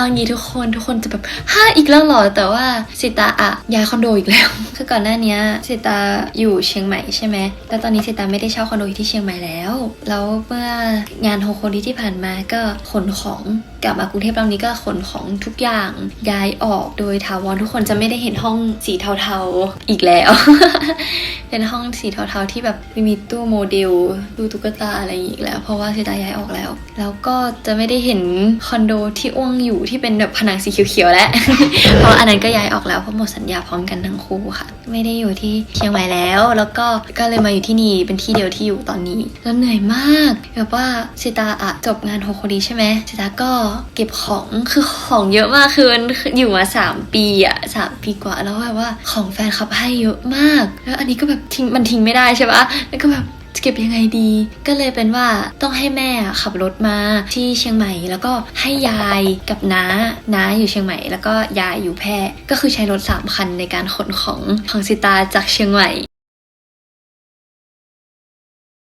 เอางี้ทุกคนทุกคนจะแบบฮ่าอีกแล้วหรอแต่ว่าสิตาอะย้ายคอนโดอีกแล้ว คือก่อนหน้านี้สิตาอยู่เชียงใหม่ใช่ไหมแต่ตอนนี้สิตาไม่ได้เช่าคอนโดอยู่ที่เชียงใหม่แล้ว แล้วเมื่องานโฮโคดีที่ผ่านมาก็ขนของกลับมากรุงเทพรอบนี้ก็ขนของทุกอย่างย้ายออกโดยถาวรทุกคนจะไม่ได้เห็นห้องสีเทาๆอีกแล้ว เป็นห้องสีเทาๆที่แบบไม่มีตู้โมเดลตู้ตุ๊กตาอะไรอีกแล้ว เพราะว่าสิตาย้ายออกแล้ว แล้วก็จะไม่ได้เห็นคอนโดที่อ้วงอยู่ที่เป็นแบบผนังสีเขียวๆแล้วเพราะอันนั้นก็ย้ายออกแล้วเพราะหมดสัญญาพร้อมกันทั้งคู่ค่ะ ไม่ได้อยู่ที่เชียงใหม่แล้ว แล้วก็ก็เลยมาอยู่ที่นี่เป็นที่เดียวที่อยู่ตอนนี้แล้วเหนื่อยมากแบบว่าสิตาอะจบงานโฮโคดีใช่ไหมสิตาก็เก็บของคือของเยอะมากคือมันอยู่มาสามปีอะสามปีกว่าแล้วแบบว่าของแฟนคลับให้เยอะมาก แล้วอันนี้ก็แบบทิ้งมันทิ้งไม่ได้ใช่ปะแล้วก็แบบเก็บยังไงดี ก็เลยเป็นว่าต้องให้แม่ขับรถมาที่เชียงใหม่ แล้วก็ให้ยายกับน้าน้าอยู่เชียงใหม่ แล้วก็ยายอยู่แพร่ก็คือใช้รถสามคันในการขนของของสิตาจากเชียงใหม่